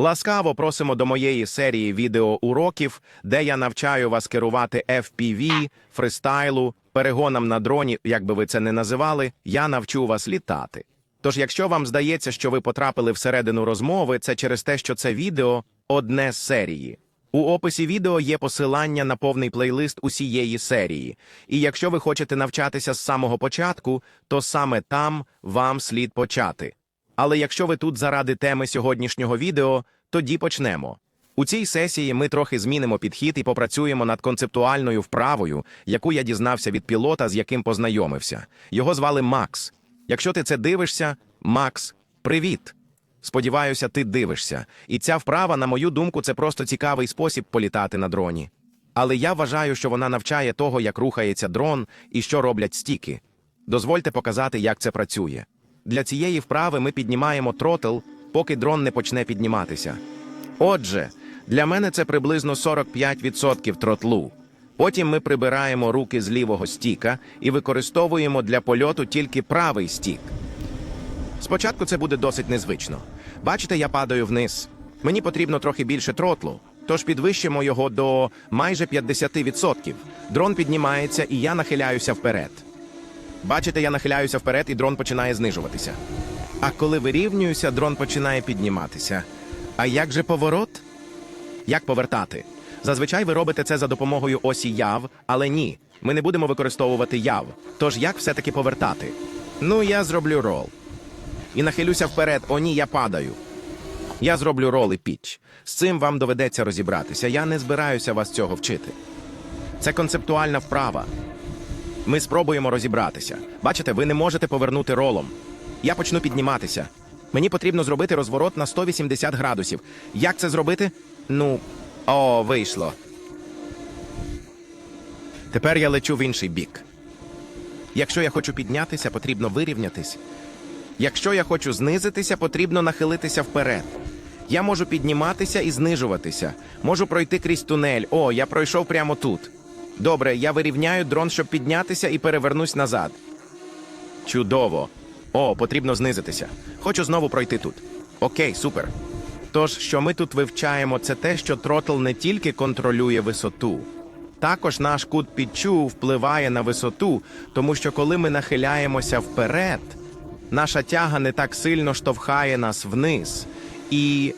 Ласкаво просимо до моєї серії відеоуроків, де я навчаю вас керувати FPV, фристайлу, перегонам на дроні, як би ви це не називали, я навчу вас літати. Тож, якщо вам здається, що ви потрапили всередину розмови, це через те, що це відео одне з серії. У описі відео є посилання на повний плейлист усієї серії. І якщо ви хочете навчатися з самого початку, то саме там вам слід почати. Але якщо ви тут заради теми сьогоднішнього відео, тоді почнемо. У цій сесії ми трохи змінимо підхід і попрацюємо над концептуальною вправою, яку я дізнався від пілота, з яким познайомився. Його звали Макс. Якщо ти це дивишся, Макс, привіт! Сподіваюся, ти дивишся. І ця вправа, на мою думку, це просто цікавий спосіб політати на дроні. Але я вважаю, що вона навчає того, як рухається дрон і що роблять стіки. Дозвольте показати, як це працює. Для цієї вправи ми піднімаємо тротл, поки дрон не почне підніматися. Отже, для мене це приблизно 45% тротлу. Потім ми прибираємо руки з лівого стіка і використовуємо для польоту тільки правий стік. Спочатку це буде досить незвично. Бачите, я падаю вниз. Мені потрібно трохи більше тротлу, тож підвищимо його до майже 50%. Дрон піднімається, і я нахиляюся вперед. Бачите, я нахиляюся вперед, і дрон починає знижуватися. А коли вирівнююся, дрон починає підніматися. А як же поворот? Як повертати? Зазвичай ви робите це за допомогою осі яв, але ні, ми не будемо використовувати яв. Тож як все-таки повертати? Ну, я зроблю рол. І нахилюся вперед, о ні, я падаю. Я зроблю рол і піч. З цим вам доведеться розібратися. Я не збираюся вас цього вчити. Це концептуальна вправа. Ми спробуємо розібратися. Бачите, ви не можете повернути ролом. Я почну підніматися. Мені потрібно зробити розворот на 180 градусів. Як це зробити? Ну, о, вийшло. Тепер я лечу в інший бік. Якщо я хочу піднятися, потрібно вирівнятись. Якщо я хочу знизитися, потрібно нахилитися вперед. Я можу підніматися і знижуватися. Можу пройти крізь тунель. О, я пройшов прямо тут. Добре, я вирівняю дрон, щоб піднятися, і перевернусь назад. Чудово. О, потрібно знизитися. Хочу знову пройти тут. Окей, супер. Тож, що ми тут вивчаємо, це те, що тротл не тільки контролює висоту. Також наш кут підчу впливає на висоту, тому що коли ми нахиляємося вперед, наша тяга не так сильно штовхає нас вниз. І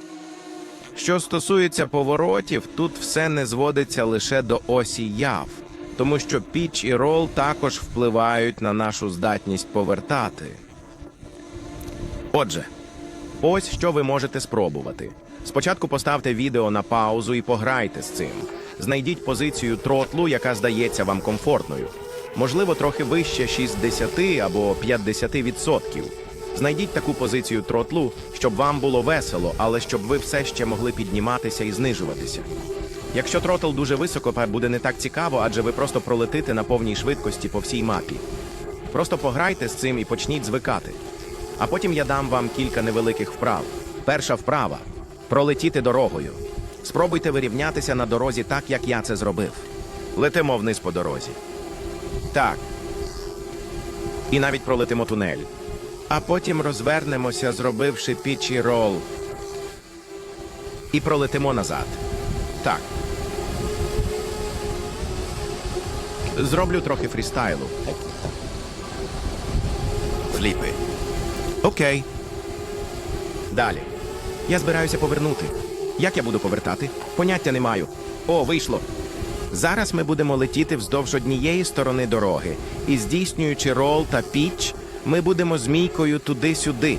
що стосується поворотів, тут все не зводиться лише до осі яв, тому що піч і рол також впливають на нашу здатність повертати. Отже, ось що ви можете спробувати. Спочатку поставте відео на паузу і пограйте з цим. Знайдіть позицію тротлу, яка здається вам комфортною. Можливо, трохи вище 60 або 50%. Знайдіть таку позицію тротлу, щоб вам було весело, але щоб ви все ще могли підніматися і знижуватися. Якщо тротл дуже високо, буде не так цікаво, адже ви просто пролетите на повній швидкості по всій мапі. Просто пограйте з цим і почніть звикати. А потім я дам вам кілька невеликих вправ. Перша вправа пролетіти дорогою. Спробуйте вирівнятися на дорозі так, як я це зробив. Летимо вниз по дорозі. Так. І навіть пролетимо тунель. А потім розвернемося, зробивши пічі рол. І пролетимо назад. Так. Зроблю трохи фрістайлу. Фліпи. Окей. Далі. Я збираюся повернути. Як я буду повертати? Поняття не маю. О, вийшло. Зараз ми будемо летіти вздовж однієї сторони дороги, і здійснюючи рол та піч, ми будемо змійкою туди-сюди.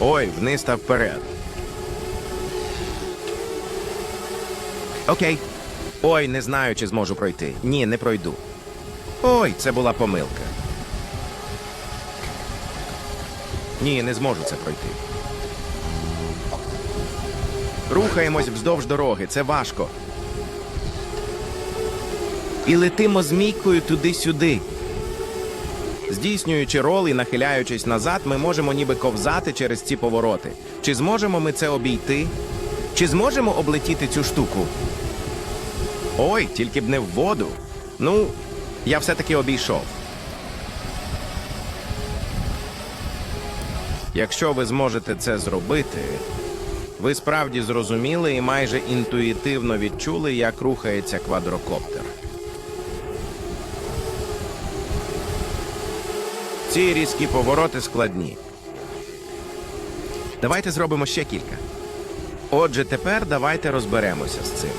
Ой, вниз та вперед. Окей. Ой, не знаю, чи зможу пройти. Ні, не пройду. Ой, це була помилка. Ні, не зможу це пройти. Рухаємось вздовж дороги, це важко. І летимо змійкою туди-сюди. Здійснюючи рол і нахиляючись назад, ми можемо ніби ковзати через ці повороти. Чи зможемо ми це обійти? Чи зможемо облетіти цю штуку? Ой, тільки б не в воду. Ну, я все-таки обійшов. Якщо ви зможете це зробити, ви справді зрозуміли і майже інтуїтивно відчули, як рухається квадрокоптер. Ці різкі повороти складні. Давайте зробимо ще кілька. Отже, тепер давайте розберемося з цим.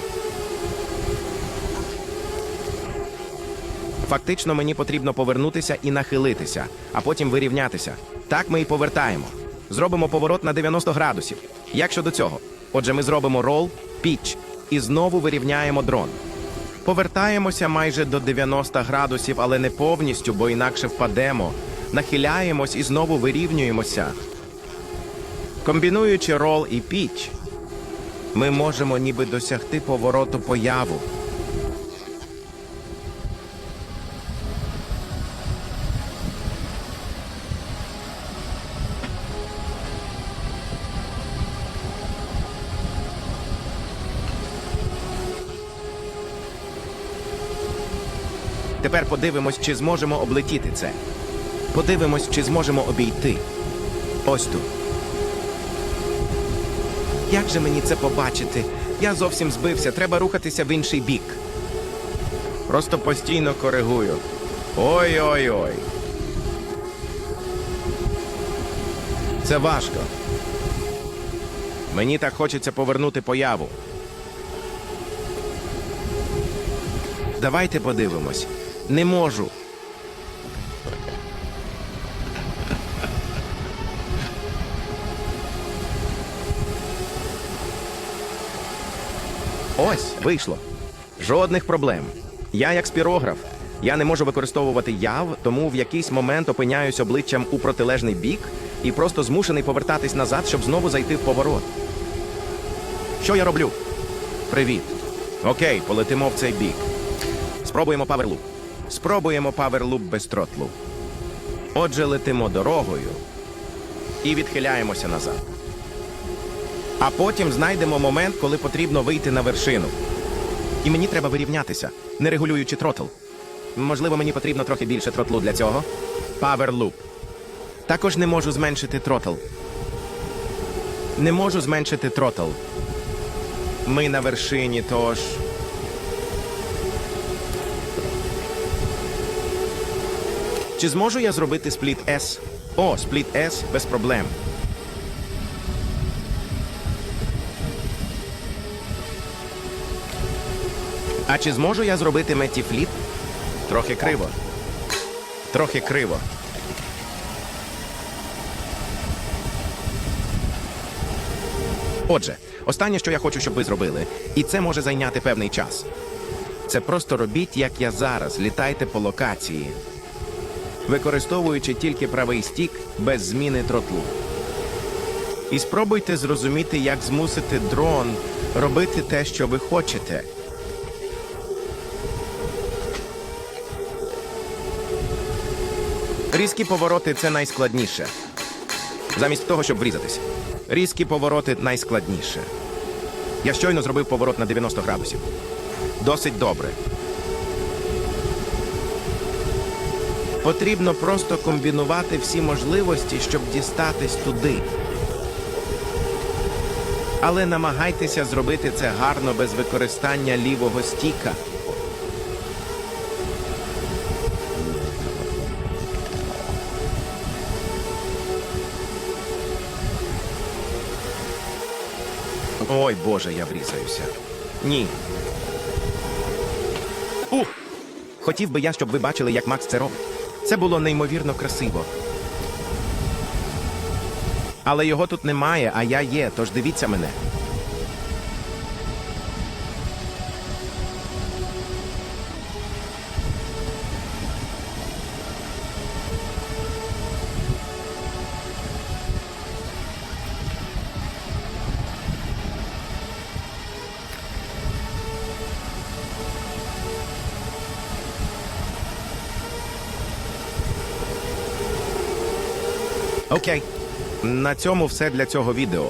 Фактично мені потрібно повернутися і нахилитися, а потім вирівнятися. Так ми і повертаємо. Зробимо поворот на 90 градусів. Як щодо цього? Отже, ми зробимо рол, піч і знову вирівняємо дрон. Повертаємося майже до 90 градусів, але не повністю, бо інакше впадемо. Нахиляємось і знову вирівнюємося. Комбінуючи рол і піч, ми можемо ніби досягти повороту появу. Тепер подивимось, чи зможемо облетіти це. Подивимось, чи зможемо обійти. Ось тут. Як же мені це побачити? Я зовсім збився, треба рухатися в інший бік. Просто постійно коригую. Ой-ой-ой. Це важко. Мені так хочеться повернути появу. Давайте подивимось. Не можу. Ось, вийшло. Жодних проблем. Я як спірограф. Я не можу використовувати яв, тому в якийсь момент опиняюсь обличчям у протилежний бік і просто змушений повертатись назад, щоб знову зайти в поворот. Що я роблю? Привіт. Окей, полетимо в цей бік. Спробуємо паверлуп. Спробуємо паверлуп без тротлу. Отже, летимо дорогою і відхиляємося назад. А потім знайдемо момент, коли потрібно вийти на вершину. І мені треба вирівнятися, не регулюючи тротл. Можливо, мені потрібно трохи більше тротлу для цього. Паверлуп. Також не можу зменшити тротл. Не можу зменшити тротл. Ми на вершині, тож. Чи зможу я зробити спліт S? О, спліт S без проблем. А чи зможу я зробити меті фліп? Трохи криво. Трохи криво. Отже, останнє, що я хочу, щоб ви зробили, і це може зайняти певний час. Це просто робіть, як я зараз, літайте по локації, використовуючи тільки правий стік без зміни тротлу. І спробуйте зрозуміти, як змусити дрон робити те, що ви хочете. Різкі повороти це найскладніше. Замість того, щоб врізатись. Різкі повороти найскладніше. Я щойно зробив поворот на 90 градусів. Досить добре. Потрібно просто комбінувати всі можливості, щоб дістатись туди. Але намагайтеся зробити це гарно без використання лівого стіка. Ой, Боже, я врізаюся. Ні. Ух! Хотів би я, щоб ви бачили, як Макс це робить. Це було неймовірно красиво. Але його тут немає, а я є, тож дивіться мене. Окей. На цьому все для цього відео.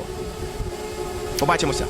Побачимося.